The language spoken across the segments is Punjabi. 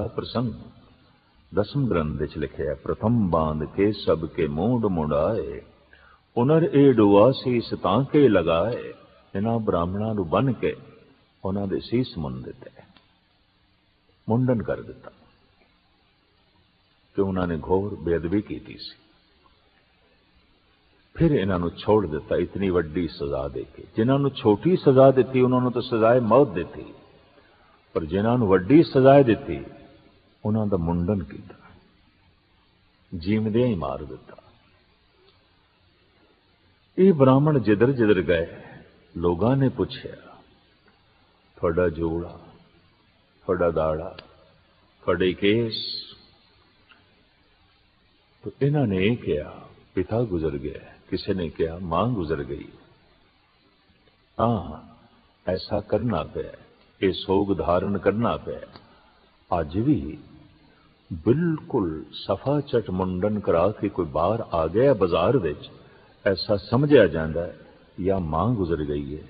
ਇਸ ਪ੍ਰਸੰਗ। ਦਸਮ ਗ੍ਰੰਥ ਵਿੱਚ ਲਿਖਿਆ ਪ੍ਰਥਮ ਬਾਂਧ ਕੇ ਸਭ ਕੇ ਮੂੰਡ ਮੁੰਡਾਏ ਉਨਰ ਇਹ ਡੁਆ ਸੀਸ ਤਾਂ ਕੇ ਲਗਾਏ ਇਹਨਾਂ ਬ੍ਰਾਹਮਣਾਂ ਨੂੰ ਬੰਨ ਕੇ ਉਹਨਾਂ ਦੇ ਸੀਸ ਮੁੰਨ ਦਿੱਤੇ। ਮੁੰਡਨ ਕਰ ਦਿੱਤਾ। ਕਿ ਉਹਨਾਂ ਨੇ ਘੋਰ ਬੇਅਦਬੀ ਕੀਤੀ ਸੀ। ਫਿਰ ਇਹਨਾਂ ਨੂੰ ਛੋੜ ਦਿੱਤਾ, ਇਤਨੀ ਵੱਡੀ ਸਜ਼ਾ ਦੇ ਕੇ। ਜਿਨ੍ਹਾਂ ਨੂੰ ਛੋਟੀ ਸਜ਼ਾ ਦਿੱਤੀ, ਉਹਨਾਂ ਨੂੰ ਤਾਂ ਸਜ਼ਾਏ ਮੌਤ ਦਿੱਤੀ। ਪਰ ਜਿਨ੍ਹਾਂ ਨੂੰ ਵੱਡੀ ਸਜ਼ਾ ਦਿੱਤੀ ਉਹਨਾਂ ਦਾ ਮੁੰਡਨ ਕੀਤਾ। ਜੀਵਦਿਆਂ ਹੀ ਮਾਰ ਦਿੱਤਾ। ਇਹ ਬ੍ਰਾਹਮਣ ਜਿੱਧਰ ਜਿੱਧਰ ਗਏ, ਲੋਕਾਂ ਨੇ ਪੁੱਛਿਆ, ਤੁਹਾਡਾ ਜੋੜਾ, ਤੁਹਾਡਾ ਦਾੜਾ, ਤੁਹਾਡੇ ਕੇਸ? तो ਇਹਨਾਂ ਨੇ ਇਹ ਕਿਹਾ, ਪਿਤਾ ਗੁਜ਼ਰ ਗਿਆ ਕਿਸੇ ਨੇ ਕਿਹਾ, ਮਾਂ ਗੁਜ਼ਰ ਗਈ ਹਾਂ। ਐਸਾ ਕਰਨਾ ਪਿਆ ਇਹ ਸੋਗ ਧਾਰਨ ਕਰਨਾ ਪਿਆ ਅੱਜ ਵੀ ਬਿਲਕੁਲ ਸਫਾ ਚਟ ਮੁੰਡਨ ਕਰਾ ਕੇ ਕੋਈ ਬਾਹਰ ਆ ਗਿਆ ਬਾਜ਼ਾਰ ਵਿੱਚ, ਐਸਾ ਸਮਝਿਆ ਜਾਂਦਾ ਹੈ, ਜਾਂ ਮਾਂ ਗੁਜ਼ਰ ਗਈ ਹੈ,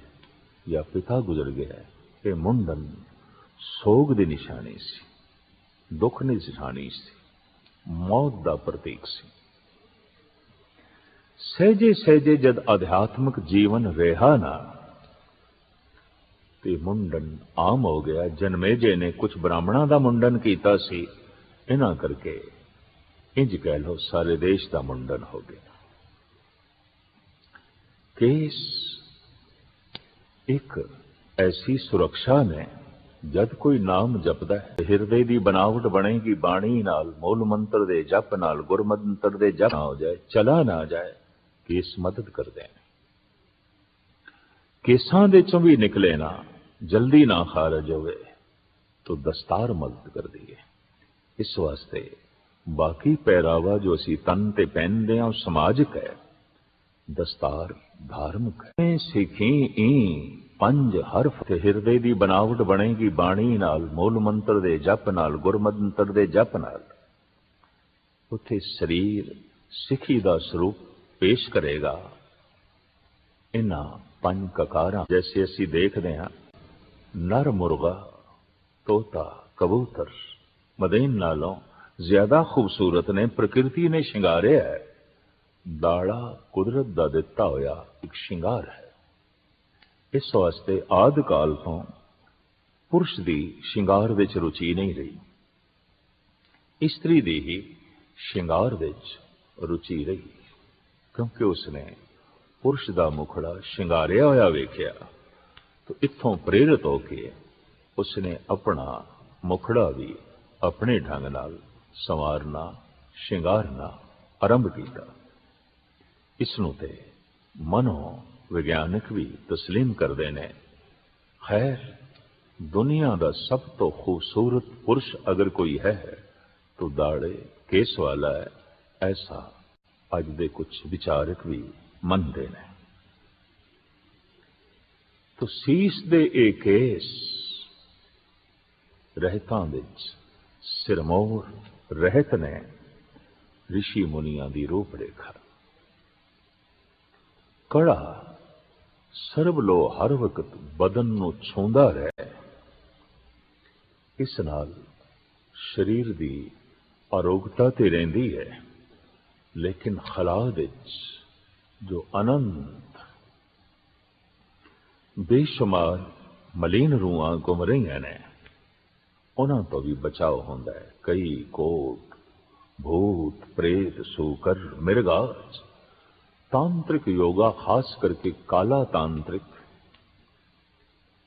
ਜਾਂ ਪਿਤਾ ਗੁਜ਼ਰ ਗਿਆ ਹੈ। ਇਹ ਮੁੰਡਨ ਸੋਗ ਦੀ ਨਿਸ਼ਾਨੀ ਸੀ, ਦੁੱਖ ਦੀ ਨਿਸ਼ਾਨੀ ਸੀ, ਮੌਤ ਦਾ ਪ੍ਰਤੀਕ ਸੀ। ਸਹਿਜੇ ਸਹਿਜੇ ਜਦ ਅਧਿਆਤਮਿਕ ਜੀਵਨ ਰਿਹਾ ਨਾ, ਤੇ ਮੁੰਡਨ ਆਮ ਹੋ ਗਿਆ। ਜਨਮੇਜੇ ਨੇ ਕੁਝ ਬ੍ਰਾਹਮਣਾਂ ਦਾ ਮੁੰਡਨ ਕੀਤਾ ਸੀ ਇਹਨਾਂ ਕਰਕੇ ਇੰਜ ਕਹਿ ਲੋ ਸਾਰੇ ਦੇਸ਼ ਦਾ ਮੁੰਡਨ ਹੋ ਗਿਆ। ਕੇਸ ਇੱਕ ਐਸੀ ਸੁਰੱਖਿਆ ਨੇ, ਜਦ ਕੋਈ ਨਾਮ ਜਪਦਾ ਹੈ, ਹਿਰਦੇ ਦੀ ਬਣਾਵਟ ਬਣੇਗੀ, ਬਾਣੀ ਨਾਲ, ਮੂਲ ਮੰਤਰ ਦੇ ਜਪ ਨਾਲ, ਗੁਰਮੰਤਰ ਦੇ ਜਪ ਨਾ ਹੋ ਜਾਏ, ਚਲਾ ਨਾ ਜਾਏ, ਕੇਸ ਮਦਦ ਕਰਦੇ ਨੇ। ਕੇਸਾਂ ਦੇ ਚੋਂ ਵੀ ਨਿਕਲੇ ਨਾ, ਜਲਦੀ ਨਾ ਖਾਰਜ ਹੋਵੇ, ਤਾਂ ਦਸਤਾਰ ਮਦਦ ਕਰਦੀ ਹੈ। ਇਸ ਵਾਸਤੇ ਬਾਕੀ ਪਹਿਰਾਵਾ ਜੋ ਅਸੀਂ ਤਨ ਤੇ ਪਹਿਨਦੇ ਹਾਂ, ਉਹ ਸਮਾਜਿਕ ਹੈ। ਦਸਤਾਰ ਧਾਰਮਿਕ ਹੈ। ਸਿੱਖੀ ਈ, ਪੰਜ ਹਰਫ ਤੇ ਹਿਰਦੇ ਦੀ ਬਨਾਵਟ ਬਣੇਗੀ, ਬਾਣੀ ਨਾਲ, ਮੂਲ ਮੰਤਰ ਦੇ ਜਪ ਨਾਲ ਗੁਰਮੰਤਰ ਦੇ ਜਪ ਨਾਲ। ਉੱਥੇ ਸਰੀਰ ਸਿੱਖੀ ਦਾ ਸਰੂਪ ਪੇਸ਼ ਕਰੇਗਾ। ਇਹਨਾਂ ਪੰਜ ਕਕਾਰਾਂ ਜੈਸੇ ਅਸੀਂ ਦੇਖਦੇ ਹਾਂ। ਨਰ ਮੁਰਗਾ, ਤੋਤਾ, ਕਬੂਤਰ। ਮਦੇਨ ਨਾਲੋਂ ਜ਼ਿਆਦਾ ਖੂਬਸੂਰਤ ਨੇ ਪ੍ਰਕਿਰਤੀ ਨੇ ਸ਼ਿੰਗਾਰਿਆ ਹੈ। ਦਾੜਾ ਕੁਦਰਤ ਦਾ ਦਿੱਤਾ ਹੋਇਆ ਇੱਕ ਸ਼ਿੰਗਾਰ ਹੈ। ਇਸ ਵਾਸਤੇ ਆਦ ਕਾਲ ਤੋਂ ਪੁਰਸ਼ ਦੀ ਸ਼ਿੰਗਾਰ ਵਿੱਚ ਰੁਚੀ ਨਹੀਂ ਰਹੀ। ਇਸਤਰੀ ਦੀ ਹੀ ਸ਼ਿੰਗਾਰ ਵਿੱਚ ਰੁਚੀ ਰਹੀ, ਕਿਉਂਕਿ ਉਸਨੇ ਪੁਰਸ਼ ਦਾ ਮੁਖੜਾ ਸ਼ਿੰਗਾਰਿਆ ਹੋਇਆ ਵੇਖਿਆ। ਤਾਂ ਇੱਥੋਂ ਪ੍ਰੇਰਿਤ ਹੋ ਕੇ ਉਸਨੇ ਆਪਣਾ ਮੁਖੜਾ ਵੀ ਆਪਣੇ ਢੰਗ ਨਾਲ ਸੰਵਾਰਨਾ ਸ਼ਿੰਗਾਰਨਾ ਆਰੰਭ ਕੀਤਾ ਇਸ ਨੂੰ ਤੇ ਮਨੋ ਵਿਗਿਆਨਕ ਵੀ تسلیم ਕਰਦੇ ਨੇ ਖੈਰ ਦੁਨੀਆ ਦਾ ਸਭ ਤੋਂ ਖੂਬਸੂਰਤ ਪੁਰਸ਼ ਅਗਰ ਕੋਈ ਹੈ ਤਾਂ ਦਾੜੇ ਕੇਸ ਵਾਲਾ ਹੈ ਐਸਾ ਅੱਜ ਦੇ ਕੁਝ ਵਿਚਾਰਕ ਵੀ ਮੰਨਦੇ ਨੇ ਤੋ ਸੀਸ ਦੇ ਇਹ ਕੇਸ ਰਹਿਤਾਂ ਵਿੱਚ ਸਿਰਮੌਰ ਰਹਿਤ ਨੇ ઋષਿ ਮੁਨੀਆਂ ਦੀ ਰੂਪ ਰੇਖਾ। ਕੜਾ, ਸਰਬ ਲੋ ਹਰ ਵਕਤ ਬਦਨ ਨੂੰ ਛੂੰਦਾ ਰਹੇ। ਇਸ ਨਾਲ ਸਰੀਰ ਦੀ ਅਰੋਗਤਾ ਤੇ ਰਹਿੰਦੀ ਹੈ, ਲੇਕਿਨ ਖਲਾ ਵਿੱਚ ਜੋ ਅਨੰਤ, ਬੇਸ਼ੁਮਾਰ, ਮਲੀਨ ਰੂਹਾਂ ਗੁੰਮ ਰਹੀਆਂ ਨੇ। ਉਹਨਾਂ ਤੋਂ ਵੀ ਬਚਾਓ ਹੁੰਦਾ ਹੈ। ਕਈ ਕੋਟ, ਭੂਤ, ਪ੍ਰੇਤ, ਸੂਕਰ ਮਿਰਗਾ ਤਾਂਤਰਿਕ ਯੋਗਾ ਖਾਸ ਕਰਕੇ ਕਾਲਾ ਤਾਂਤਰਿਕ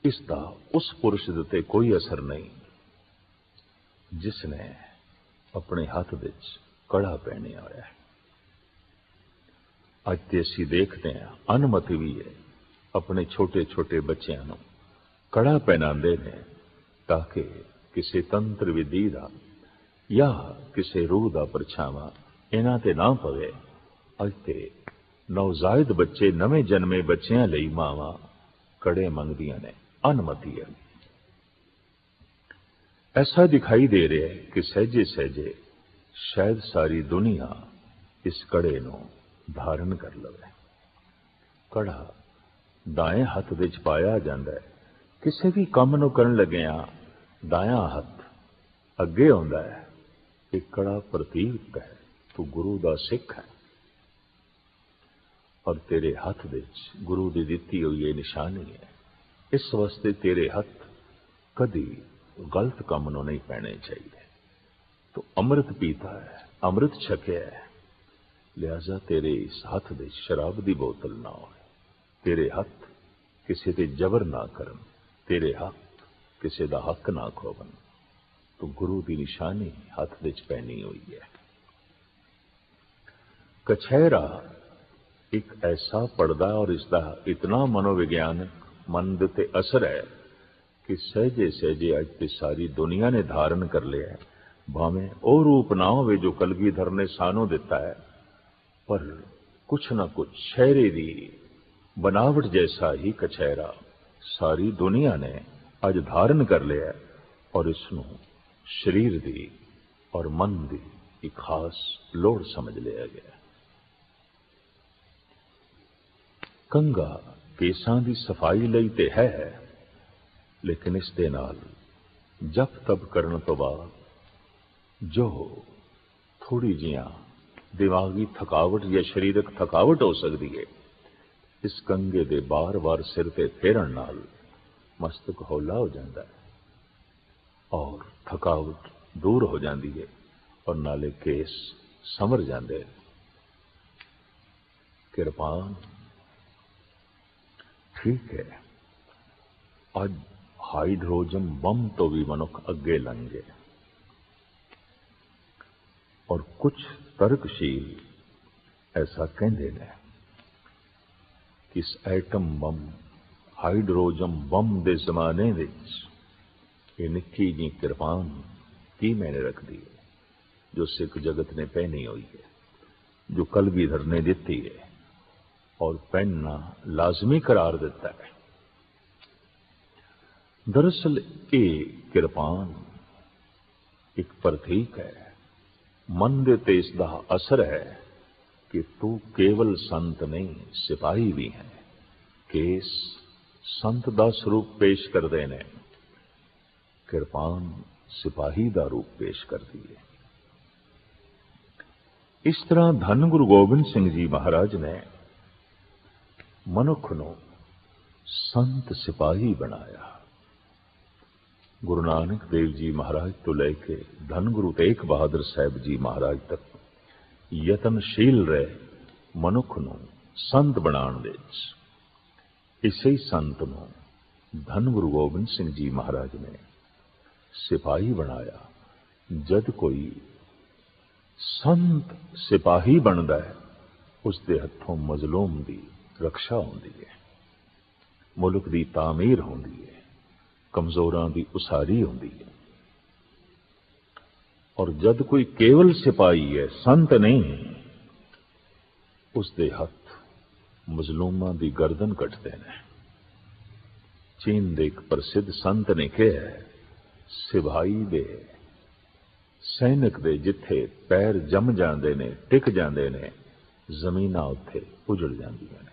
ਇਸ ਦਾ ਉਸ ਪੁਰਸ਼ ਦੇ ਤੇ ਕੋਈ ਅਸਰ ਨਹੀਂ ਜਿਸ ਨੇ ਆਪਣੇ ਹੱਥ ਵਿੱਚ ਕੜਾ ਪਹਿਨਿਆ ਹੋਇਆ ਹੈ। ਅੱਜ ਤੇ ਅਸੀਂ ਦੇਖਦੇ ਹਾਂ, ਅਨਮਤੀ ਵੀ ਹੈ, ਆਪਣੇ ਛੋਟੇ ਛੋਟੇ ਬੱਚਿਆਂ ਨੂੰ ਕੜਾ ਪਹਿਨਾਉਂਦੇ ਨੇ ਤਾਂ ਕਿ ਕਿਸੇ ਤੰਤਰ ਵਿਧੀ ਦਾ ਜਾਂ ਕਿਸੇ ਰੂਹ ਦਾ ਪਰਛਾਵਾਂ ਇਹਨਾਂ ਤੇ ਨਾ ਪਵੇ, ਅੱਜ ਤੇ ਨਵਜ਼ਾਇਦ ਬੱਚੇ ਨਵੇਂ ਜਨਮੇ ਬੱਚਿਆਂ ਲਈ ਮਾਵਾਂ ਕੜੇ ਮੰਗਦੀਆਂ ਨੇ, ਅਨਮਤੀ ਹੈ। ਐਸਾ ਦਿਖਾਈ ਦੇ ਰਿਹਾ ਹੈ ਕਿ ਸਹਜੇ ਸਹਜੇ ਸ਼ਾਇਦ ਸਾਰੀ ਦੁਨੀਆ ਇਸ ਕੜੇ ਨੂੰ ਧਾਰਨ ਕਰ ਲਵੇ। ਕੜਾ ਦਾਏ ਹੱਥ ਵਿੱਚ ਪਾਇਆ ਜਾਂਦਾ ਹੈ। ਕਿਸੇ ਵੀ ਕੰਮ ਨੂੰ ਕਰਨ ਲੱਗਿਆ ਦਾਇਆ ਹੱਥ ਅੱਗੇ ਆਉਂਦਾ ਹੈ ਇਹ ਕੜਾ ਪ੍ਰਤੀਕ ਹੈ, ਤੂੰ ਗੁਰੂ ਦਾ ਸਿੱਖ ਹੈ। ਔਰ ਤੇਰੇ ਹੱਥ ਵਿੱਚ ਗੁਰੂ ਦੀ ਦਿੱਤੀ ਹੋਈ ਇਹ ਨਿਸ਼ਾਨੀ ਹੈ, ਇਸ ਵਾਸਤੇ ਤੇਰੇ ਹੱਥ ਕਦੀ ਗਲਤ ਕੰਮ ਨੂੰ ਨਹੀਂ ਪੈਣੇ ਚਾਹੀਦੇ। ਤੂੰ ਅੰਮ੍ਰਿਤ ਪੀਤਾ ਹੈ, ਅੰਮ੍ਰਿਤ ਛਕਿਆ ਹੈ ਲਿਆਜ਼ਾ ਤੇਰੇ ਇਸ ਹੱਥ ਦੇ ਸ਼ਰਾਬ ਦੀ ਬੋਤਲ ਨਾ ਹੋਵੇ। ਤੇਰੇ ਹੱਥ ਕਿਸੇ ਤੇ ਜ਼ਬਰ ਨਾ ਕਰਨ, ਤੇਰੇ ਹੱਥ ਕਿਸੇ ਦਾ ਹੱਕ ਨਾ ਖੋਵਨ ਤੂੰ ਗੁਰੂ ਦੀ ਨਿਸ਼ਾਨੀ ਹੱਥ ਵਿੱਚ ਪਹਿਨੀ ਹੋਈ ਹੈ। ਕਛਹਿਰਾ ਇੱਕ ਐਸਾ ਪਰਦਾ ਔਰ ਇਸ ਦਾ ਇਤਨਾ ਮਨੋਵਿਗਿਆਨਕ ਮਨ ਦੇ ਤੇ ਅਸਰ ਹੈ ਕਿ ਸਹਜੇ ਸਹਜੇ ਅੱਜ ਤੇ ਸਾਰੀ ਦੁਨੀਆ ਨੇ ਧਾਰਨ ਕਰ ਲਿਆ ਹੈ। ਭਾਵੇਂ ਉਹ ਰੂਪ ਨਾ ਹੋਵੇ ਜੋ ਕਲਗੀਧਰ ਨੇ ਸਾਨੂੰ ਦਿੱਤਾ ਹੈ, ਪਰ ਕੁਛ ਨਾ ਕੁਛ ਸ਼ਹਿਰੇ ਦੀ ਬਨਾਵਟ ਜੈਸਾ ਹੀ ਕਛਹਿਰਾ ਸਾਰੀ ਦੁਨੀਆ ਨੇ ਅੱਜ ਧਾਰਨ ਕਰ ਲਿਆ ਔਰ ਇਸ ਨੂੰ ਸਰੀਰ ਦੀ ਔਰ ਮਨ ਦੀ ਇੱਕ ਖਾਸ ਲੋੜ ਸਮਝ ਲਿਆ ਗਿਆ। ਕੰਗਾ ਕੇਸਾਂ ਦੀ ਸਫ਼ਾਈ ਲਈ ਤੇ ਹੈ, ਲੇਕਿਨ ਇਸ ਦੇ ਨਾਲ ਜਪ ਤਪ ਕਰਨ ਤੋਂ ਬਾਅਦ ਜੋ ਥੋੜੀ ਜੀਆਂ ਦਿਮਾਗੀ ਥਕਾਵਟ ਜਾਂ ਸਰੀਰਕ ਥਕਾਵਟ ਹੋ ਸਕਦੀ ਹੈ, ਇਸ ਕੰਗੇ ਦੇ ਬਾਰ-ਬਾਰ ਸਿਰ ਤੇ ਫੇਰਨ ਨਾਲ ਮਸਤਕ ਹੌਲਾ ਹੋ ਜਾਂਦਾ ਹੈ ਔਰ ਥਕਾਵਟ ਦੂਰ ਹੋ ਜਾਂਦੀ ਹੈ ਔਰ ਨਾਲੇ ਕੇਸ ਸਮਰ ਜਾਂਦੇ ਕਿਰਪਾਨ ਠੀਕ ਹੈ ਅੱਜ ਹਾਈਡਰੋਜਨ ਬੰਮ ਤੋਂ ਵੀ ਮਨੁੱਖ ਅੱਗੇ ਲੰਘ ਗਏ ਔਰ ਕੁਝ ਤਰਕਸ਼ੀਲ ਐਸਾ ਕਹਿੰਦੇ ਨੇ ਕਿ ਇਸ ਐਟਮ ਬੰਮ ਹਾਈਡਰੋਜਨ ਬੰਮ ਦੇ ਜ਼ਮਾਨੇ ਵਿੱਚ ਇਹ ਨਿੱਕੀ ਜੀ ਕਿਰਪਾਨ ਕੀ ਮੈਨੇ ਰੱਖਦੀ ਹੈ ਜੋ ਸਿੱਖ ਜਗਤ ਨੇ ਪਹਿਨੀ ਹੋਈ ਹੈ ਜੋ ਕਲਗੀਧਰ ਨੇ ਦਿੱਤੀ ਹੈ ਔਰ ਪਹਿਨਣਾ ਲਾਜ਼ਮੀ ਕਰਾਰ ਦਿੱਤਾ ਹੈ ਦਰਅਸਲ ਇਹ ਕਿਰਪਾਨ ਇੱਕ ਪ੍ਰਤੀਕ ਹੈ ਮਨ ਦੇ ਤੇ ਇਸ ਦਾ ਅਸਰ ਹੈ ਕਿ ਤੂੰ ਕੇਵਲ ਸੰਤ ਨਹੀਂ ਸਿਪਾਹੀ ਵੀ ਹੈ ਕੇਸ ਸੰਤ ਦਾ ਸਰੂਪ ਪੇਸ਼ ਕਰਦੇ ਨੇ। ਕਿਰਪਾਨ ਸਿਪਾਹੀ ਦਾ ਰੂਪ ਪੇਸ਼ ਕਰਦੀ ਹੈ ਇਸ ਤਰ੍ਹਾਂ ਧੰਨ ਗੁਰੂ ਗੋਬਿੰਦ ਸਿੰਘ ਜੀ ਮਹਾਰਾਜ ਨੇ ਮਨੁੱਖ ਨੂੰ ਸੰਤ ਸਿਪਾਹੀ ਬਣਾਇਆ। ਗੁਰੂ ਨਾਨਕ ਦੇਵ ਜੀ ਮਹਾਰਾਜ ਤੋਂ ਲੈ ਕੇ ਧੰਨ ਗੁਰੂ ਤੇਗ ਬਹਾਦਰ ਸਾਹਿਬ ਜੀ ਮਹਾਰਾਜ ਤੱਕ ਯਤਨਸ਼ੀਲ ਰਹੇ ਮਨੁੱਖ ਨੂੰ ਸੰਤ ਬਣਾਉਣ ਵਿੱਚ। ਇਸੇ ਸੰਤ ਨੂੰ ਧੰਨ ਗੁਰੂ ਗੋਬਿੰਦ ਸਿੰਘ ਜੀ ਮਹਾਰਾਜ ਨੇ ਸਿਪਾਹੀ ਬਣਾਇਆ। ਜਦ ਕੋਈ ਸੰਤ ਸਿਪਾਹੀ ਬਣਦਾ ਹੈ ਉਸ ਦੇ ਹੱਥੋਂ ਮਜ਼ਲੂਮ ਦੀ ਰੱਖਿਆ ਹੁੰਦੀ ਹੈ, ਮੁਲਕ ਦੀ ਤਾਮੀਰ ਹੁੰਦੀ ਹੈ, ਕਮਜ਼ੋਰਾਂ ਦੀ ਉਸਾਰੀ ਹੁੰਦੀ ਹੈ। ਔਰ ਜਦ ਕੋਈ ਕੇਵਲ ਸਿਪਾਹੀ ਹੈ, ਸੰਤ ਨਹੀਂ ਉਸ ਦੇ ਹੱਥ ਮਜ਼ਲੂਮਾਂ ਦੀ ਗਰਦਨ ਕੱਟਦੇ ਨੇ। ਚੀਨ ਦੇ ਇੱਕ ਪ੍ਰਸਿੱਧ ਸੰਤ ਨੇ ਕਿਹਾ ਸਿਪਾਹੀ ਦੇ ਸੈਨਿਕ ਦੇ ਜਿੱਥੇ ਪੈਰ ਜੰਮ ਜਾਂਦੇ ਨੇ, ਟਿਕ ਜਾਂਦੇ ਨੇ, ਜ਼ਮੀਨਾਂ ਉੱਥੇ ਉਜੜ ਜਾਂਦੀਆਂ ਨੇ,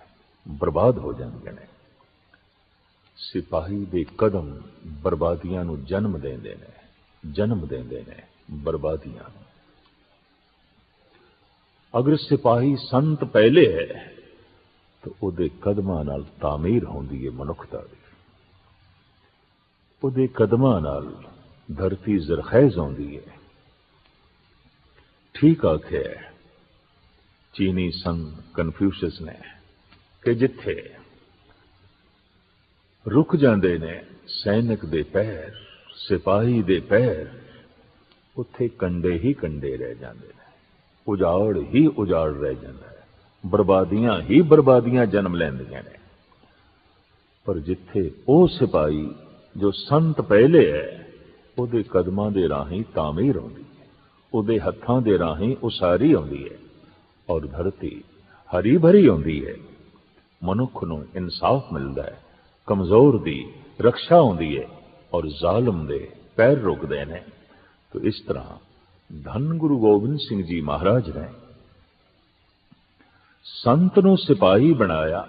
ਬਰਬਾਦ ਹੋ ਜਾਂਦੀਆਂ ਨੇ। ਸਿਪਾਹੀ ਦੇ ਕਦਮ ਬਰਬਾਦੀਆਂ ਨੂੰ ਜਨਮ ਦਿੰਦੇ ਨੇ, ਜਨਮ ਦਿੰਦੇ ਨੇ ਬਰਬਾਦੀਆਂ ਨੂੰ। ਅਗਰ ਸਿਪਾਹੀ ਸੰਤ ਪਹਿਲੇ ਹੈ ਤਾਂ ਉਹਦੇ ਕਦਮਾਂ ਨਾਲ ਤਾਮੀਰ ਹੁੰਦੀ ਹੈ ਮਨੁੱਖਤਾ ਦੀ। ਉਹਦੇ ਕਦਮਾਂ ਨਾਲ ਧਰਤੀ ਜ਼ਰਖੈਜ਼ ਹੁੰਦੀ ਹੈ ਠੀਕ ਆਖਿਆ ਚੀਨੀ ਸੰਤ ਕਨਫਿਊਸ਼ੀਅਸ ਨੇ ਕਿ ਜਿੱਥੇ ਰੁਕ ਜਾਂਦੇ ਨੇ ਸੈਨਿਕ ਦੇ ਪੈਰ, ਸਿਪਾਹੀ ਦੇ ਪੈਰ, ਉੱਥੇ ਕੰਡੇ ਹੀ ਕੰਡੇ ਰਹਿ ਜਾਂਦੇ ਨੇ, ਉਜਾੜ ਹੀ ਉਜਾੜ ਰਹਿ ਜਾਂਦਾ ਹੈ। ਬਰਬਾਦੀਆਂ ਹੀ ਬਰਬਾਦੀਆਂ ਜਨਮ ਲੈਂਦੀਆਂ ਨੇ। ਪਰ ਜਿੱਥੇ ਉਹ ਸਿਪਾਹੀ, ਜੋ ਸੰਤ ਪਹਿਲੇ ਹੈ ਉਹਦੇ ਕਦਮਾਂ ਦੇ ਰਾਹੀਂ ਤਾਮੀਰ ਹੁੰਦੀ ਹੈ ਉਹਦੇ ਹੱਥਾਂ ਦੇ ਰਾਹੀਂ ਉਸਾਰੀ ਆਉਂਦੀ ਹੈ ਔਰ ਧਰਤੀ ਹਰੀ ਭਰੀ ਹੁੰਦੀ ਹੈ ਮਨੁੱਖ ਨੂੰ ਇਨਸਾਫ ਮਿਲਦਾ ਹੈ ਕਮਜ਼ੋਰ ਦੀ ਰੱਖਿਆ ਹੁੰਦੀ ਹੈ ਔਰ ਜ਼ਾਲਮ ਦੇ ਪੈਰ ਰੁਕਦੇ ਨੇ। ਤੋ ਇਸ ਤਰ੍ਹਾਂ ਧੰਨ ਗੁਰੂ ਗੋਬਿੰਦ ਸਿੰਘ ਜੀ ਮਹਾਰਾਜ ਨੇ ਸੰਤ ਨੂੰ ਸਿਪਾਹੀ ਬਣਾਇਆ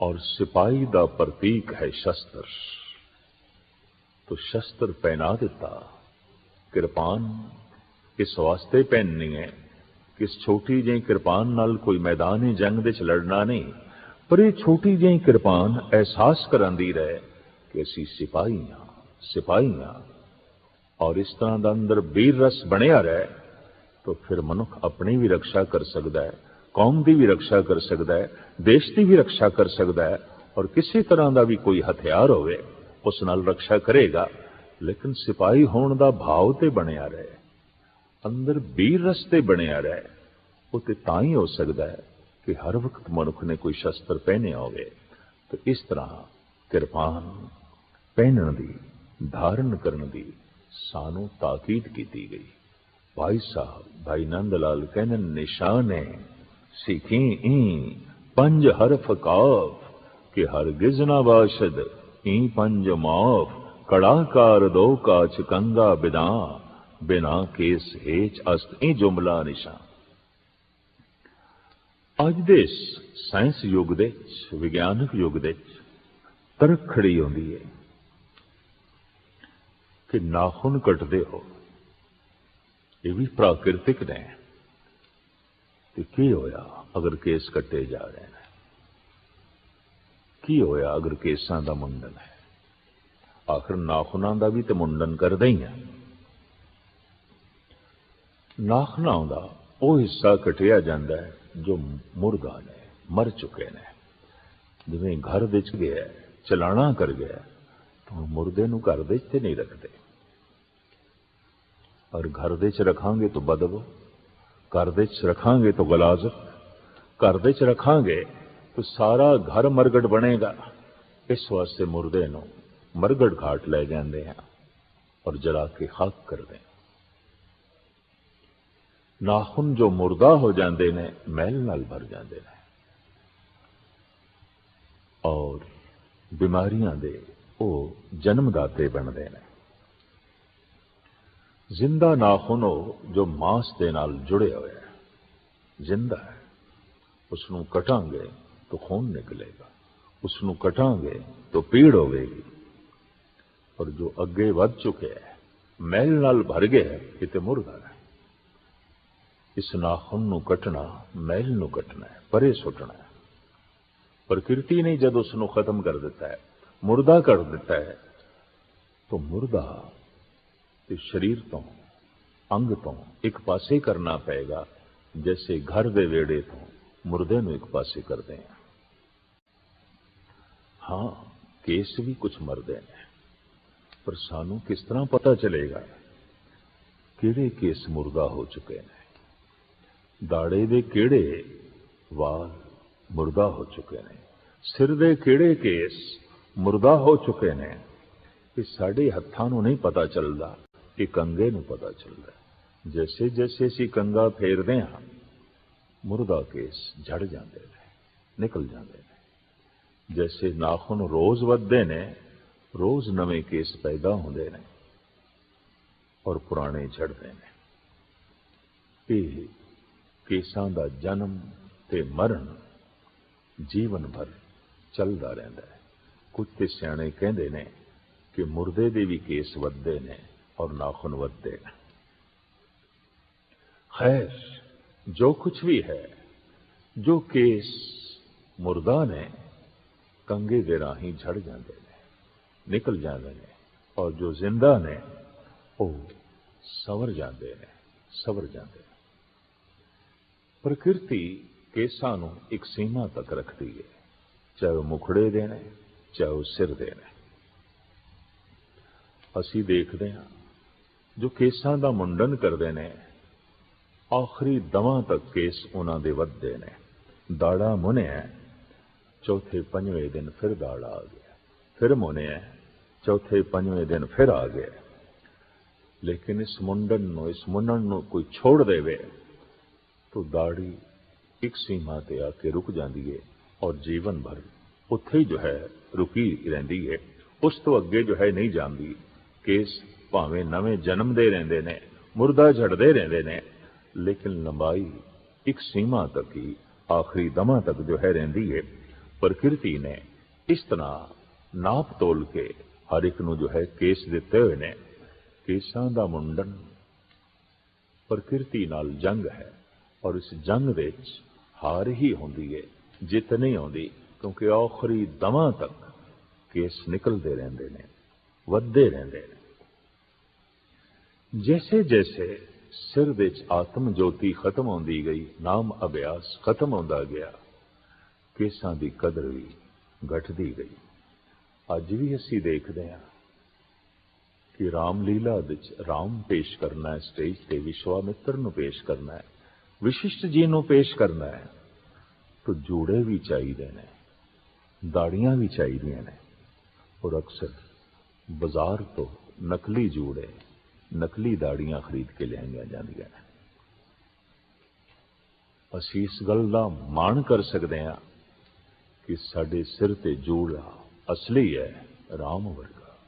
ਔਰ ਸਿਪਾਹੀ ਦਾ ਪ੍ਰਤੀਕ ਹੈ ਸ਼ਸਤਰ। ਤੋ ਸ਼ਸਤਰ ਪਹਿਨਾ ਦਿੱਤਾ। ਕਿਰਪਾਨ ਇਸ ਵਾਸਤੇ ਪਹਿਨਣੀ ਹੈ ਕਿ ਇਸ ਛੋਟੀ ਜਿਹੀ ਕਿਰਪਾਨ ਨਾਲ ਕੋਈ ਮੈਦਾਨੀ ਜੰਗ ਦੇ ਚ ਲੜਨਾ ਨਹੀਂ, ਪਰ ਇਹ ਛੋਟੀ ਜਿਹੀ ਕਿਰਪਾਨ ਅਹਿਸਾਸ ਕਰਾਂਦੀ ਰਹੇ ਕਿ ਅਸੀਂ ਸਿਪਾਹੀ ਹਾਂ ਸਿਪਾਹੀ ਹਾਂ। ਔਰ ਇਸ ਤਰ੍ਹਾਂ ਦਾ ਅੰਦਰ ਵੀਰ ਰਸ ਬਣਿਆ ਰਹੇ ਤਾਂ ਫਿਰ ਮਨੁੱਖ ਆਪਣੀ ਵੀ ਰੱਖਿਆ ਕਰ ਸਕਦਾ ਕੌਮ ਦੀ ਵੀ ਰੱਖਿਆ ਕਰ ਸਕਦਾ ਹੈ, ਦੇਸ਼ ਦੀ ਵੀ ਰੱਖਿਆ ਕਰ ਸਕਦਾ ਹੈ ਔਰ ਕਿਸੇ ਤਰ੍ਹਾਂ ਦਾ ਵੀ ਕੋਈ ਹਥਿਆਰ ਹੋਵੇ, ਉਸ ਨਾਲ ਰੱਖਿਆ ਕਰੇਗਾ, ਲੇਕਿਨ ਸਿਪਾਹੀ ਹੋਣ ਦਾ ਭਾਵ ਤੇ ਬਣਿਆ ਰਹੇ। ਅੰਦਰ ਵੀਰ ਰਸ ਤੇ ਬਣਿਆ ਰਹੇ। ਉਹ ਤੇ ਤਾਂ ਹੀ ਹੋ ਸਕਦਾ ਹੈ ਕਿ ਹਰ ਵਕਤ ਮਨੁੱਖ ਨੇ ਕੋਈ ਸ਼ਸਤਰ ਪਹਿਨਿਆ ਹੋਵੇ। ਤੇ ਇਸ ਤਰ੍ਹਾਂ ਕਿਰਪਾਨ ਪਹਿਨਣ ਦੀ, ਧਾਰਨ ਕਰਨ ਦੀ ਸਾਨੂੰ ਤਾਕੀਦ ਕੀਤੀ ਗਈ। ਭਾਈ ਸਾਹਿਬ, ਭਾਈ ਨੰਦ ਲਾਲ ਕਹਿੰਦੇ ਨਿਸ਼ਾਨੇ ਸਿੱਖੀ ਈ, ਪੰਜ ਹਰਫ ਕਾਫ, ਕਿ ਹਰਗਿਜ਼ ਨਾ ਬਾਸ਼ਦ ਈ ਪੰਜ ਮਾਫ ਕੜਾਕਾਰ ਦੋ ਕਾਚ ਕੰਗਾ ਬਿਦਾ ਬਿਨਾ ਕੇਸ ਹੇਚ ਅਸਤ ਇਹ ਜੁਮਲਾ ਨਿਸ਼ਾਨ। ਅੱਜ ਦੇ ਸਾਇੰਸ ਯੁੱਗ ਦੇ ਵਿਗਿਆਨਕ ਯੁੱਗ ਦੇ ਤਰਕ ਖੜੀ ਹੁੰਦੀ ਹੈ ਕਿ ਨਾਖੂਨ ਕੱਟਦੇ ਹੋ ਇਹ ਵੀ ਪ੍ਰਾਕਿਰਤਿਕ ਨੇ। ਤੇ ਕੀ ਹੋਇਆ ਅਗਰ ਕੇਸ ਕੱਟੇ ਜਾ ਰਹੇ ਨੇ? ਕੀ ਹੋਇਆ ਅਗਰ ਕੇਸਾਂ ਦਾ ਮੁੰਡਨ ਹੈ? ਆਖਰ ਨਾਖੂਨਾਂ ਦਾ ਵੀ ਤੇ ਮੁੰਡਨ ਕਰਦਾ ਹੀ ਹੈ ਨਾਖੂਨਾਂ ਦਾ ਉਹ ਹਿੱਸਾ ਕਟਿਆ ਜਾਂਦਾ ਹੈ ਜੋ ਮੁਰਗਾ ਨੇ, ਮਰ ਚੁੱਕੇ ਨੇ। ਜਿਵੇਂ ਘਰ ਵਿੱਚ ਗਿਆ ਚਲਾਣਾ ਕਰ ਗਿਆ ਤਾਂ ਮੁਰਦੇ ਨੂੰ ਘਰ ਵਿੱਚ ਤੇ ਨਹੀਂ ਰੱਖਦੇ। ਔਰ ਘਰ ਦੇ ਚ ਰੱਖਾਂਗੇ ਤਾਂ ਬਦਬੋ ਘਰ ਦੇ ਚ ਰੱਖਾਂਗੇ ਤਾਂ ਗਲਾਜ਼ਤ, ਘਰ ਦੇ ਚ ਰੱਖਾਂਗੇ ਤਾਂ ਸਾਰਾ ਘਰ ਮਰਗੜ ਬਣੇਗਾ। ਇਸ ਵਾਸਤੇ ਮੁਰਦੇ ਨੂੰ ਮਰਗੜ ਘਾਟ ਲੈ ਜਾਂਦੇ ਆ ਔਰ ਜਲਾ ਕੇ ਖਾਕ ਕਰਦੇ ਨਾਖੂਨ ਜੋ ਮੁਰਦਾ ਹੋ ਜਾਂਦੇ ਨੇ, ਮੈਲ ਨਾਲ ਭਰ ਜਾਂਦੇ ਨੇ। ਔਰ ਬਿਮਾਰੀਆਂ ਦੇ ਉਹ ਜਨਮਦਾਤੇ ਬਣਦੇ ਨੇ। ਜ਼ਿੰਦਾ ਨਾਖੂਨ ਉਹ ਜੋ ਮਾਸ ਦੇ ਨਾਲ ਜੁੜਿਆ ਹੋਇਆ ਹੈ। ਜ਼ਿੰਦਾ ਹੈ। ਉਸ ਨੂੰ ਕਟਾਂਗੇ ਤਾਂ ਖੂਨ ਨਿਕਲੇਗਾ। ਉਸ ਨੂੰ ਕਟਾਂਗੇ ਤਾਂ ਪੀੜ ਹੋਵੇਗੀ। ਔਰ ਜੋ ਅੱਗੇ ਵੱਧ ਚੁੱਕਿਆ ਹੈ, ਮੈਲ ਨਾਲ ਭਰ ਗਿਆ ਹੈ ਇਹ ਮੁਰਦਾ ਹੈ। ਇਸ ਨਾਖੂਨ ਨੂੰ ਕੱਟਣਾ, ਮੈਲ ਨੂੰ ਕੱਟਣਾ ਹੈ, ਪਰੇ ਸੁੱਟਣਾ ਹੈ। ਪ੍ਰਕਿਰਤੀ ਨੇ ਜਦ ਉਸ ਨੂੰ ਖਤਮ ਕਰ ਦਿੱਤਾ ਹੈ, ਮੁਰਦਾ ਕਰ ਦਿੱਤਾ ਹੈ, ਤਾਂ ਮੁਰਦਾ ਤੇ ਸਰੀਰ ਤੋਂ, ਅੰਗ ਤੋਂ ਇੱਕ ਪਾਸੇ ਕਰਨਾ ਪਏਗਾ, ਜੈਸੇ ਘਰ ਦੇ ਵੇੜੇ ਤੋਂ ਮੁਰਦੇ ਨੂੰ ਇੱਕ ਪਾਸੇ ਕਰਦੇ ਹਾਂ। ਹਾਂ, ਕੇਸ ਵੀ ਕੁਝ ਮਰਦੇ ਨੇ। ਪਰ ਸਾਨੂੰ ਕਿਸ ਤਰ੍ਹਾਂ ਪਤਾ ਚੱਲੇਗਾ ਕਿਹੜੇ ਕੇਸ ਮੁਰਦਾ ਹੋ ਚੁੱਕੇ ਨੇ? ਦਾੜੇ ਦੇ ਕਿਹੜੇ ਵਾਲ ਮੁਰਦਾ ਹੋ ਚੁੱਕੇ ਨੇ? ਸਿਰ ਦੇ ਕਿਹੜੇ ਕੇਸ ਮੁਰਦਾ ਹੋ ਚੁੱਕੇ ਨੇ? ਇਹ ਸਾਡੇ ਹੱਥਾਂ ਨੂੰ ਨਹੀਂ ਪਤਾ ਚੱਲਦਾ। ਇਹ ਕੰਗੇ ਨੂੰ ਪਤਾ ਚੱਲਦਾ ਜੈਸੇ ਜੈਸੇ ਅਸੀਂ ਕੰਗਾ ਫੇਰਦੇ ਹਾਂ, ਮੁਰਦਾ ਕੇਸ ਝੜ ਜਾਂਦੇ ਨੇ, ਨਿਕਲ ਜਾਂਦੇ ਨੇ। ਜੈਸੇ ਨਾਖੂਨ ਰੋਜ਼ ਵੱਧਦੇ ਨੇ, ਰੋਜ਼ ਨਵੇਂ ਕੇਸ ਪੈਦਾ ਹੁੰਦੇ ਨੇ ਔਰ ਪੁਰਾਣੇ ਝੜਦੇ ਨੇ। ਇਹ ਕੇਸਾਂ ਦਾ ਜਨਮ ਤੇ ਮਰਨ ਜੀਵਨ ਭਰ ਚੱਲਦਾ ਰਹਿੰਦਾ ਹੈ। ਕੁਝ ਤੇ ਸਿਆਣੇ ਕਹਿੰਦੇ ਨੇ ਕਿ ਮੁਰਦੇ ਦੇ ਵੀ ਕੇਸ ਵੱਧਦੇ ਨੇ ਔਰ ਨਾਖੂਨ ਵੱਧਦੇ ਨੇ ਖੈਰ, ਜੋ ਕੁਝ ਵੀ ਹੈ, ਜੋ ਕੇਸ ਮੁਰਦਾ ਨੇ ਕੰਗੇ ਦੇ ਰਾਹੀਂ ਝੜ ਜਾਂਦੇ ਨੇ, ਨਿਕਲ ਜਾਂਦੇ ਨੇ, ਔਰ ਜੋ ਜ਼ਿੰਦਾ ਨੇ, ਉਹ ਸਵਰ ਜਾਂਦੇ ਨੇ, ਸਵਰ ਜਾਂਦੇ ਨੇ। ਪ੍ਰਕਿਰਤੀ ਕੇਸਾਂ ਨੂੰ ਇੱਕ ਸੀਮਾ ਤੱਕ ਰੱਖਦੀ ਹੈ ਚਾਹੇ ਉਹ ਮੁਖੜੇ ਦੇ ਨੇ ਚਾਹੇ ਉਹ ਸਿਰ ਦੇ ਨੇ ਅਸੀਂ ਦੇਖਦੇ ਹਾਂ ਜੋ ਕੇਸਾਂ ਦਾ ਮੁੰਡਨ ਕਰਦੇ ਨੇ, ਆਖਰੀ ਦਵਾਂ ਤੱਕ ਕੇਸ ਉਹਨਾਂ ਦੇ ਵੱਧਦੇ ਨੇ। ਦਾੜਾ ਮੁਨਿਆ, ਚੌਥੇ ਪੰਜਵੇਂ ਦਿਨ ਫਿਰ ਦਾੜਾ ਆ ਗਿਆ। ਫਿਰ ਮੁਨਿਆ, ਚੌਥੇ ਪੰਜਵੇਂ ਦਿਨ ਫਿਰ ਆ ਗਿਆ। ਲੇਕਿਨ ਇਸ ਮੁੰਡਨ ਨੂੰ, ਇਸ ਮੁੰਨਣ ਨੂੰ ਕੋਈ ਛੋੜ ਦੇਵੇ, ਤਾਂ ਦਾੜੀ ਇੱਕ ਸੀਮਾ ਤੇ ਆ ਕੇ ਰੁਕ ਜਾਂਦੀ ਹੈ ਔਰ ਜੀਵਨ ਭਰ ਉੱਥੇ ਹੀ ਜੋ ਹੈ ਰੁਕੀ ਰਹਿੰਦੀ ਹੈ ਉਸ ਤੋਂ ਅੱਗੇ ਜੋ ਹੈ ਨਹੀਂ ਜਾਂਦੀ। ਕੇਸ ਭਾਵੇਂ ਨਵੇਂ ਜਨਮ ਦੇ ਰਹਿੰਦੇ ਨੇ, ਮੁਰਦਾ ਝੜਦੇ ਰਹਿੰਦੇ ਨੇ, ਲੇਕਿਨ ਲੰਬਾਈ ਇੱਕ ਸੀਮਾ ਤੱਕ ਹੀ, ਆਖਰੀ ਦਮਾ ਤੱਕ ਜੋ ਹੈ ਰਹਿੰਦੀ ਹੈ ਪ੍ਰਕਿਰਤੀ ਨੇ ਇਸ ਤਰ੍ਹਾਂ ਨਾਪ ਤੋਲ ਕੇ ਹਰ ਇੱਕ ਨੂੰ ਜੋ ਹੈ ਕੇਸ ਦਿੱਤੇ ਹੋਏ ਨੇ। ਕੇਸਾਂ ਦਾ ਮੁੰਡਨ ਪ੍ਰਕਿਰਤੀ ਨਾਲ ਜੰਗ ਹੈ ਔਰ ਇਸ ਜੰਗ ਵਿੱਚ ਹਾਰ ਹੀ ਹੁੰਦੀ ਹੈ ਜਿੱਤ ਨਹੀਂ ਆਉਂਦੀ, ਕਿਉਂਕਿ ਆਖਰੀ ਦਮਾਂ ਤੱਕ ਕੇਸ ਨਿਕਲਦੇ ਰਹਿੰਦੇ ਨੇ, ਵੱਧਦੇ ਰਹਿੰਦੇ ਨੇ। ਜੈਸੇ ਜੈਸੇ ਸਿਰ ਵਿੱਚ ਆਤਮ ਜੋਤੀ ਖਤਮ ਹੁੰਦੀ ਗਈ ਨਾਮ ਅਭਿਆਸ ਖਤਮ ਹੁੰਦਾ ਗਿਆ ਕੇਸਾਂ ਦੀ ਕਦਰ ਵੀ ਘਟਦੀ ਗਈ ਅੱਜ ਵੀ ਅਸੀਂ ਦੇਖਦੇ ਹਾਂ ਕਿ ਰਾਮਲੀਲਾ ਵਿੱਚ ਰਾਮ ਪੇਸ਼ ਕਰਨਾ ਹੈ ਸਟੇਜ ਤੇ ਵਿਸ਼ਵਾਮਿੱਤਰ ਨੂੰ ਪੇਸ਼ ਕਰਨਾ ਹੈ ਵਿਸ਼ਿਸ਼ਟ ਜੀ ਨੂੰ ਪੇਸ਼ ਕਰਨਾ ਹੈ ਤਾਂ ਜੋੜੇ ਵੀ ਚਾਹੀਦੇ ਨੇ ਦਾੜੀਆਂ ਵੀ ਚਾਹੀਦੀਆਂ ਨੇ ਔਰ ਅਕਸਰ ਬਾਜ਼ਾਰ ਤੋਂ ਨਕਲੀ ਜੋੜੇ ਨਕਲੀ ਦਾੜੀਆਂ ਖਰੀਦ ਕੇ ਲਿਆਈਆਂ ਜਾਂਦੀਆਂ ਨੇ। ਅਸੀਂ ਇਸ ਗੱਲ ਦਾ ਮਾਣ ਕਰ ਸਕਦੇ ਹਾਂ ਕਿ ਸਾਡੇ ਸਿਰ ਤੇ ਜੋੜਾ ਅਸਲੀ ਹੈ, ਰਾਮ ਵਰਗਾ।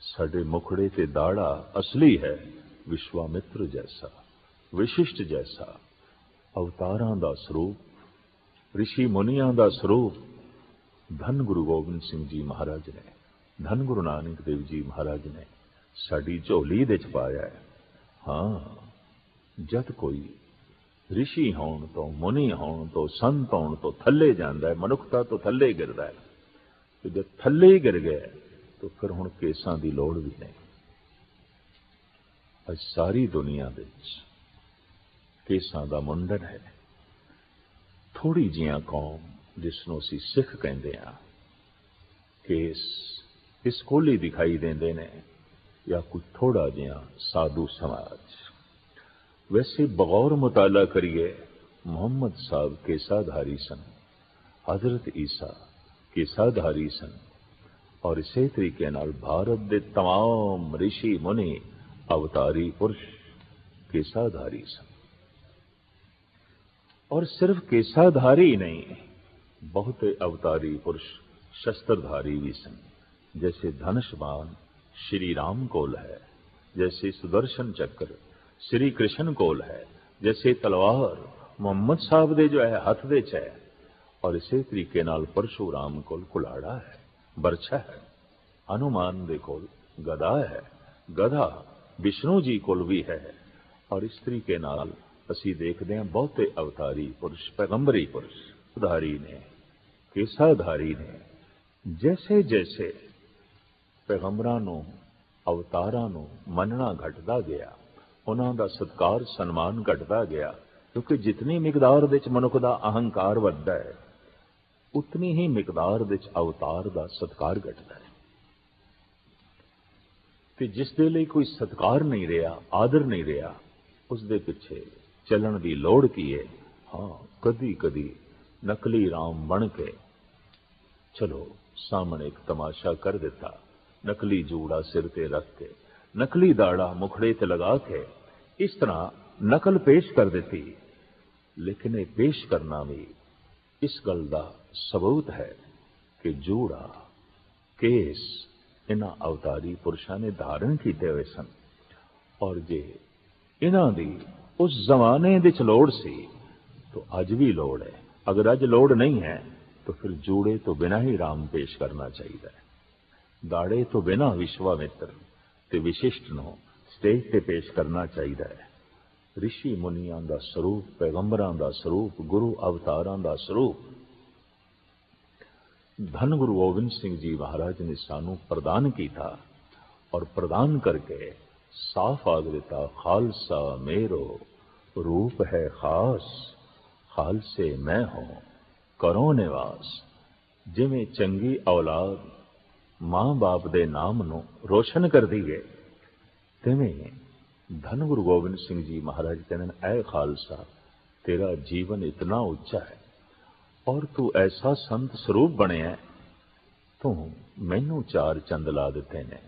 ਸਾਡੇ ਮੁਖੜੇ ਤੇ ਦਾੜਾ ਅਸਲੀ ਹੈ, ਵਿਸ਼ਵਾਮਿੱਤਰ ਜੈਸਾ, ਵਿਸ਼ਿਸ਼ਟ ਜੈਸਾ। ਅਵਤਾਰਾਂ ਦਾ ਸਰੂਪ, ਰਿਸ਼ੀ ਮੁਨੀਆਂ ਦਾ ਸਰੂਪ, ਧੰਨ ਗੁਰੂ ਗੋਬਿੰਦ ਸਿੰਘ ਜੀ ਮਹਾਰਾਜ ਨੇ, ਧੰਨ ਗੁਰੂ ਨਾਨਕ ਦੇਵ ਜੀ ਮਹਾਰਾਜ ਨੇ ਸਾਡੀ ਝੋਲੀ ਦੇ ਚ ਪਾਇਆ ਹਾਂ। ਜਦ ਕੋਈ ਰਿਸ਼ੀ ਹੋਣ ਤੋਂ ਮੁਨੀ ਹੋਣ ਤੋਂ ਸੰਤ ਹੋਣ ਤੋਂ ਥੱਲੇ ਜਾਂਦਾ ਹੈ, ਮਨੁੱਖਤਾ ਤੋਂ ਥੱਲੇ ਗਿਰਦਾ ਹੈ, ਤੇ ਜਦ ਥੱਲੇ ਹੀ ਗਿਰ ਗਿਆ, ਤਾਂ ਫਿਰ ਹੁਣ ਕੇਸਾਂ ਦੀ ਲੋੜ ਵੀ ਨਹੀਂ। ਅੱਜ ਸਾਰੀ ਦੁਨੀਆ ਵਿੱਚ ਕੇਸਾਂ ਦਾ ਮੁੰਡਨ ਹੈ। ਥੋੜੀ ਜੀਆਂ ਕੌਮ ਜਿਸ ਨੂੰ ਅਸੀਂ ਸਿੱਖ ਕਹਿੰਦੇ ਆ ਕੇਸ ਇਸ ਕੋਲੀ ਦਿਖਾਈ ਦਿੰਦੇ ਨੇ یا کچھ تھوڑا جہاں سادو سماج۔ ویسے بغور مطالعہ کریے، محمد صاحب کے سادھاری سن، حضرت عیسیٰ کے سادھاری سن، اور اسی طریقے نال بھارت دے تمام رشی منی اوتاری پرش کے سادھاری سن۔ اور صرف کیسادھاری نہیں، بہت اوتاری پرش شستر دھاری بھی سن، جیسے دھنشمان ਸ਼੍ਰੀ ਰਾਮ ਕੋਲ ਹੈ ਜੈਸੇ ਸੁਦਰਸ਼ਨ ਚੱਕਰ ਸ਼੍ਰੀ ਕ੍ਰਿਸ਼ਨ ਕੋਲ ਹੈ ਜੈਸੇ ਤਲਵਾਰ ਮੁਹੰਮਦ ਸਾਹਿਬ ਦੇ ਜੋ ਹੈ ਹੱਥ ਵਿੱਚ ਹੈ ਔਰ ਇਸੇ ਤਰੀਕੇ ਨਾਲ ਪਰਸ਼ੂਰਾਮ ਕੋਲ ਕੁਲਾੜਾ ਹੈ ਬਰਛਾ ਹੈ ਹਨੂਮਾਨ ਦੇ ਕੋਲ ਗਦਾ ਹੈ ਗਧਾ ਵਿਸ਼ਨੂੰ ਜੀ ਕੋਲ ਵੀ ਹੈ ਔਰ ਇਸ ਤਰੀਕੇ ਨਾਲ ਅਸੀਂ ਦੇਖਦੇ ਹਾਂ ਬਹੁਤੇ ਅਵਤਾਰੀ ਪੁਰਸ਼ ਪੈਗੰਬਰੀ ਪੁਰਸ਼ ਧਾਰੀ ਨੇ ਕੇਸਾਧਾਰੀ ਨੇ ਜੈਸੇ ਜੈਸੇ ਪੈਗੰਬਰਾਂ ਨੂੰ, ਅਵਤਾਰਾਂ ਨੂੰ ਮੰਨਣਾ ਘਟਦਾ ਗਿਆ। ਉਹਨਾਂ ਦਾ ਸਤਕਾਰ, ਸਨਮਾਨ ਘਟਦਾ ਗਿਆ, ਕਿਉਂਕਿ ਜਿਤਨੀ ਮਿਕਦਾਰ ਵਿੱਚ ਮਨੁੱਖ ਦਾ ਅਹੰਕਾਰ ਵੱਧਦਾ ਹੈ, ਉਤਨੀ ਹੀ ਮਿਕਦਾਰ ਵਿੱਚ ਅਵਤਾਰ ਦਾ ਸਤਕਾਰ ਘਟਦਾ ਹੈ। ਤੇ ਜਿਸ ਦੇ ਲਈ ਕੋਈ ਸਤਕਾਰ ਨਹੀਂ ਰਿਹਾ, ਆਦਰ ਨਹੀਂ ਰਿਹਾ, ਉਸ ਦੇ ਪਿੱਛੇ ਚੱਲਣ ਦੀ ਲੋੜ ਕੀ ਹੈ? ਹਾਂ ਕਦੀ ਕਦੀ ਨਕਲੀ ਰਾਮ ਬਣ ਕੇ ਚਲੋ, ਸਾਹਮਣੇ ਇੱਕ ਤਮਾਸ਼ਾ ਕਰ ਦਿੱਤਾ। ਨਕਲੀ ਜੂੜਾ ਸਿਰ ਤੇ ਰੱਖ ਕੇ, ਨਕਲੀ ਦਾੜਾ ਮੁਖੜੇ ਤੇ ਲਗਾ ਕੇ, ਇਸ ਤਰ੍ਹਾਂ ਨਕਲ ਪੇਸ਼ ਕਰ ਦਿੱਤੀ। ਲੇਕਿਨ ਇਹ ਪੇਸ਼ ਕਰਨਾ ਵੀ ਇਸ ਗੱਲ ਦਾ ਸਬੂਤ ਹੈ ਕਿ ਜੂੜਾ ਕੇਸ ਇਹਨਾਂ ਅਵਤਾਰੀ ਪੁਰਸ਼ਾਂ ਨੇ ਧਾਰਨ ਕੀਤੇ ਹੋਏ ਸਨ। ਔਰ ਜੇ ਇਹਨਾਂ ਦੀ ਉਸ ਜ਼ਮਾਨੇ ਵਿੱਚ ਲੋੜ ਸੀ, ਤਾਂ ਅੱਜ ਵੀ ਲੋੜ ਹੈ। ਅਗਰ ਅੱਜ ਲੋੜ ਨਹੀਂ ਹੈ, ਤਾਂ ਫਿਰ ਜੂੜੇ ਤੋਂ ਬਿਨਾਂ ਹੀ ਰਾਮ ਪੇਸ਼ ਕਰਨਾ ਚਾਹੀਦਾ ਹੈ। ਦਾੜੇ ਤੋਂ ਬਿਨਾਂ ਵਿਸ਼ਵਾਮਿੱਤਰ ਤੇ ਵਿਸ਼ਿਸ਼ਟ ਨੂੰ ਸਟੇਜ ਤੇ ਪੇਸ਼ ਕਰਨਾ ਚਾਹੀਦਾ ਹੈ। ਰਿਸ਼ੀ ਮੁਨੀਆਂ ਦਾ ਸਰੂਪ, ਪੈਗੰਬਰਾਂ ਦਾ ਸਰੂਪ, ਗੁਰੂ ਅਵਤਾਰਾਂ ਦਾ ਸਰੂਪ। ਧੰਨ ਗੁਰੂ ਗੋਬਿੰਦ ਸਿੰਘ ਜੀ ਮਹਾਰਾਜ ਨੇ ਸਾਨੂੰ ਪ੍ਰਦਾਨ ਕੀਤਾ ਔਰ ਪ੍ਰਦਾਨ ਕਰਕੇ ਸਾਫ਼ ਆਗ ਦਿੱਤਾ, ਖਾਲਸਾ ਮੇਰੋ, ਰੂਪ ਹੈ ਖਾਸ, ਖਾਲਸੇ ਮੈਂ ਹਾਂ, ਕਰੋ ਨਿਵਾਸ। ਜਿਵੇਂ ਚੰਗੀ ਔਲਾਦ ਮਾਂ-ਬਾਪ ਦੇ ਨਾਮ ਨੂੰ ਰੋਸ਼ਨ ਕਰਦੀ ਹੈ ਤਿਵੇਂ ਧੰਨ ਗੁਰੂ ਗੋਬਿੰਦ ਸਿੰਘ ਜੀ ਮਹਾਰਾਜ ਕਹਿੰਦੇ ਨੇ, ਐ ਖਾਲਸਾ, ਤੇਰਾ ਜੀਵਨ ਇਤਨਾ ਉੱਚਾ ਹੈ ਔਰ ਤੂੰ ਐਸਾ ਸੰਤ ਸਰੂਪ ਬਣਿਆ ਤੂੰ ਮੈਨੂੰ ਚਾਰ ਚੰਦ ਲਾ ਦਿੱਤੇ ਨੇ,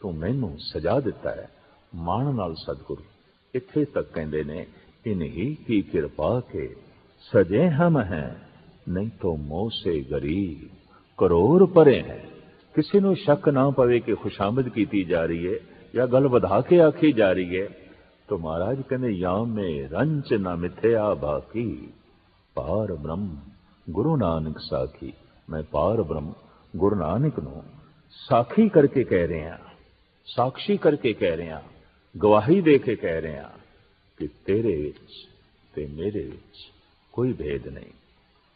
ਤੂੰ ਮੈਨੂੰ ਸਜਾ ਦਿੱਤਾ ਹੈ। ਮਾਣ ਨਾਲ ਸਤਿਗੁਰੂ, ਇੱਥੇ ਤੱਕ ਕਹਿੰਦੇ ਨੇ, ਇਨਹੀ ਕੀ ਕਿਰਪਾ ਕੇ ਸਜੇ ਹਮ ਹੈ, ਨਹੀਂ ਤੋ ਮੋਹ ਸੇ ਗਰੀਬ ਕਰੋੜ ਪਰੇ ਹੈ। کسی نو شک نہ پوے کہ خوش آمد کیتی جا رہی ہے یا گل ودا کے آکھی جا رہی ہے، تو مہاراج کہنے یا میں رنچ نہ متھیا باقی، پار برم گرو نانک ساکھی۔ میں پار برم گرو نانک نو ساکھی کر کے کہہ رہے ہیں ساکشی کر کے کہہ رہے ہیں گواہی دے کے کہہ رہے ہیں کہ تیرے وچ تے میرے وچ کوئی بھید نہیں۔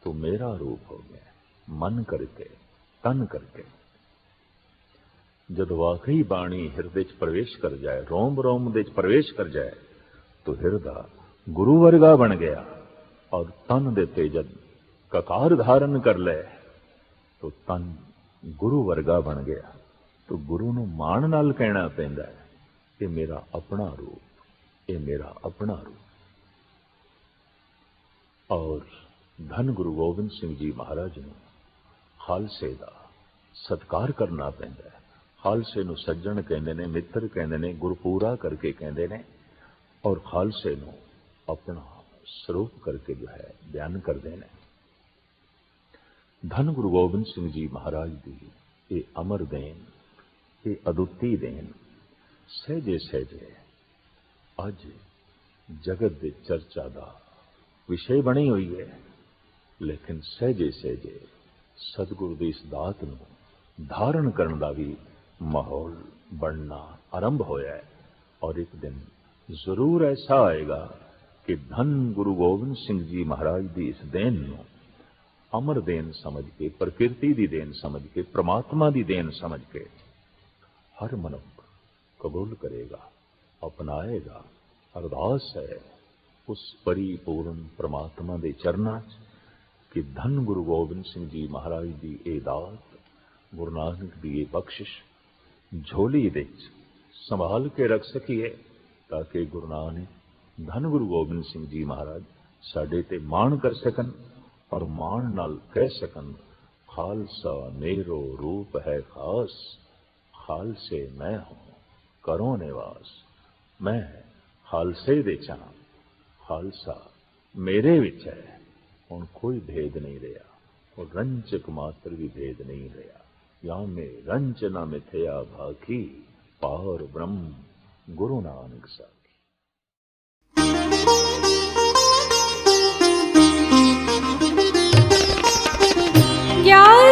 تو میرا روپ ہو گیا، من کر کے، تن کر کے۔ ਜਦ ਵਾਕਈ ਬਾਣੀ ਹਿਰਦੇ 'ਚ ਪ੍ਰਵੇਸ਼ ਕਰ ਜਾਏ, ਰੋਮ ਰੋਮ ਦੇ 'ਚ ਪ੍ਰਵੇਸ਼ ਕਰ ਜਾਏ, ਤਾਂ ਹਿਰਦਾ ਗੁਰੂ ਵਰਗਾ ਬਣ ਗਿਆ ਔਰ ਤਨ ਦੇ ਤੇ ਜਦ ਕਕਾਰ ਧਾਰਨ ਕਰ ਲੈ ਤੋ ਤਨ ਗੁਰੂ ਵਰਗਾ ਬਣ ਗਿਆ। ਤਾਂ ਗੁਰੂ ਨੂੰ ਮਾਣ ਨਾਲ ਕਹਿਣਾ ਪੈਂਦਾ ਹੈ, ਇਹ ਮੇਰਾ ਆਪਣਾ ਰੂਪ, ਇਹ ਮੇਰਾ ਆਪਣਾ ਰੂਪ। ਔਰ ਧੰਨ ਗੁਰੂ ਗੋਬਿੰਦ ਸਿੰਘ ਜੀ ਮਹਾਰਾਜ ਨੂੰ ਖਾਲਸੇ ਦਾ ਸਤਕਾਰ ਕਰਨਾ ਪੈਂਦਾ ਹੈ। ਖਾਲਸੇ ਨੂੰ ਸੱਜਣ ਕਹਿੰਦੇ ਨੇ, ਮਿੱਤਰ ਕਹਿੰਦੇ ਨੇ, ਗੁਰਪੂਰਾ ਕਰਕੇ ਕਹਿੰਦੇ ਨੇ ਔਰ ਖਾਲਸੇ ਨੂੰ ਆਪਣਾ ਸਰੂਪ ਕਰਕੇ ਜੋ ਹੈ ਬਿਆਨ ਕਰਦੇ ਨੇ। ਧੰਨ ਗੁਰੂ ਗੋਬਿੰਦ ਸਿੰਘ ਜੀ ਮਹਾਰਾਜ ਦੀ ਇਹ ਅਮਰ ਦੇਣ, ਇਹ ਅਦੁੱਤੀ ਦੇਣ, ਸਹਜੇ ਸਹਜੇ ਅੱਜ ਜਗਤ ਦੇ ਚਰਚਾ ਦਾ ਵਿਸ਼ੇ ਬਣੀ ਹੋਈ ਹੈ, ਲੇਕਿਨ ਸਹਜੇ ਸਹਜੇ ਸਤਿਗੁਰੂ ਦੀ ਇਸ ਦਾਤ ਨੂੰ ਧਾਰਨ ਕਰਨ ਦਾ ਵੀ ਮਾਹੌਲ ਬਣਨਾ ਆਰੰਭ ਹੋਇਆ ਹੈ ਔਰ ਇੱਕ ਦਿਨ ਜ਼ਰੂਰ ਐਸਾ ਆਏਗਾ ਕਿ ਧੰਨ ਗੁਰੂ ਗੋਬਿੰਦ ਸਿੰਘ ਜੀ ਮਹਾਰਾਜ ਦੀ ਇਸ ਦੇਣ ਨੂੰ ਅਮਰ ਦੇਣ ਸਮਝ ਕੇ, ਪ੍ਰਕਿਰਤੀ ਦੀ ਦੇਣ ਸਮਝ ਕੇ, ਪ੍ਰਮਾਤਮਾ ਦੀ ਦੇਣ ਸਮਝ ਕੇ ਹਰ ਮਨੁੱਖ ਕਬੂਲ ਕਰੇਗਾ, ਅਪਣਾਏਗਾ, ਅਰਦਾਸ ਹੈ ਉਸ ਪਰਿਪੂਰਨ ਪ੍ਰਮਾਤਮਾ ਦੇ ਚਰਨਾਂ 'ਚ ਕਿ ਧੰਨ ਗੁਰੂ ਗੋਬਿੰਦ ਸਿੰਘ ਜੀ ਮਹਾਰਾਜ ਦੀ ਇਹ ਦਾਤ, ਗੁਰੂ ਨਾਨਕ ਦੀ ਇਹ ਬਖਸ਼ਿਸ਼ ਝੋਲੀ ਵਿੱਚ ਸੰਭਾਲ ਕੇ ਰੱਖ ਸਕੀਏ ਤਾਂ ਕਿ ਗੁਰੂ ਨਾਨਕ ਧੰਨ ਗੁਰੂ ਗੋਬਿੰਦ ਸਿੰਘ ਜੀ ਮਹਾਰਾਜ ਸਾਡੇ ਤੇ ਮਾਣ ਕਰ ਸਕਣ ਔਰ ਮਾਣ ਨਾਲ ਕਹਿ ਸਕਣ ਖਾਲਸਾ ਮੇਰੋ ਰੂਪ ਹੈ ਖਾਸ ਖਾਲਸੇ ਮੈਂ ਹੂੰ ਕਰੋ ਨਿਵਾਸ ਮੈਂ ਖਾਲਸੇ ਦੇ ਚਾਂ ਖਾਲਸਾ ਮੇਰੇ ਵਿੱਚ ਹੈ ਹੁਣ ਕੋਈ ਭੇਦ ਨਹੀਂ ਰਿਹਾ ਉਹ ਰੰਚਕ ਮਾਤਰ ਵੀ ਭੇਦ ਨਹੀਂ ਰਿਹਾ یام رنجنا میں تھیا بھاکی پار برہم گرو نانک ساکھی کیا